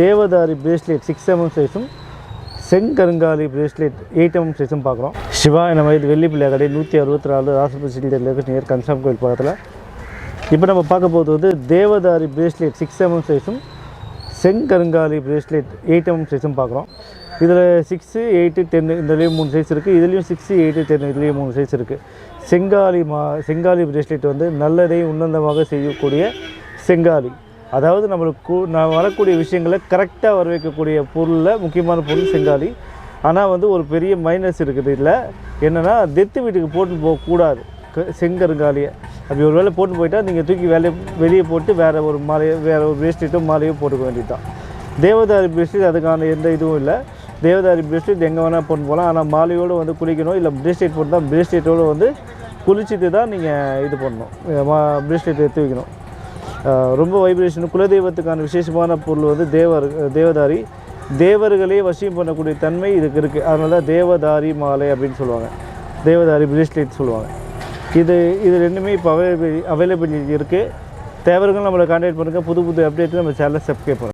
தேவதாரி bracelet six MM சைஸும் செங்கருங்காலி bracelet eight MM சைஸும் பார்க்குறோம். சிவா நம்ம இது வெள்ளி பிள்ளை கடை நூற்றி அறுபத்தி நாலு ராசபுரி சிலிண்டரில் இருக்க நியர் கன்சாம் கோயில் பக்கத்தில். இப்போ நம்ம பார்க்க போகிறது வந்து தேவதாரி பிரேஸ்லெட் சிக்ஸ் எம்எம் சைஸும் செங்கருங்காலி பிரேஸ்லெட் எயிட் எம்எம் சைஸும் பார்க்குறோம். இதில் சிக்ஸு எயிட்டு டென்னு இதுலேயும் மூணு சைஸ் இருக்குது இதுலேயும் சிக்ஸு எயிட்டு டென் இதுலேயும் மூணு சைஸ் இருக்குது செங்காலி மா செங்காலி பிரேஸ்லெட் வந்து நல்லதை உன்னதமாக செய்யக்கூடிய செங்காலி. அதாவது நம்மளுக்கு கூ- நான் வரக்கூடிய விஷயங்களை கரெக்டாக வர வைக்கக்கூடிய பொருளில் முக்கியமான பொருள் செங்காலி. ஆனால் வந்து ஒரு பெரிய மைனஸ் இருக்குது இல்லை என்னென்னா தெத்து வீட்டுக்கு போட்டு போகக்கூடாது. செங்கருங்காலியை. அப்படி ஒரு வேளை போட்டு போயிட்டால் நீங்கள் தூக்கி வேலையை வெளியே போட்டு வேறு ஒரு மாலையோ வேறு ஒரு பிரேஸ்லெட்டோ மாலையோ போட்டுக்க வேண்டியதுதான். தேவதாரி பிரேஸ்லெட் அதுக்கான எந்த இதுவும் இல்லை. தேவதாரி பிரேஸ்லெட் எங்கே வேணால் போட்டு போகலாம். ஆனால் மாலையோடு வந்து குளிக்கணும் இல்லை பிரேஸ்லெட் போட்டு தான் பிரேஸ்லெட்டோடு வந்து குளிச்சுட்டு தான் நீங்கள் இது பண்ணணும். பிரேஸ்லெட் எடுத்து வைக்கணும். ரொம்ப வைப்ரேஷன் குலதெய்வத்துக்கான விசேஷமான பொருள் வந்து தேவர் தேவதாரி. தேவர்களே வசியம் பண்ணக்கூடிய தன்மை இதுக்கு இருக்குது அதனால தான் தேவதாரி மாலை அப்படின்னு சொல்லுவாங்க. தேவதாரி பிரேஸ்லெட் சொல்லுவாங்க. இது இது ரெண்டுமே இப்போ அவைலபிள் அவைலபிலிட்டி இருக்குது தேவர்கள் நம்மளை கான்டாக்ட் பண்ணுங்கள் புது புது அப்டேட் நம்ம சேனலை சப்ஸ்கிரைப் பண்ணுங்கள்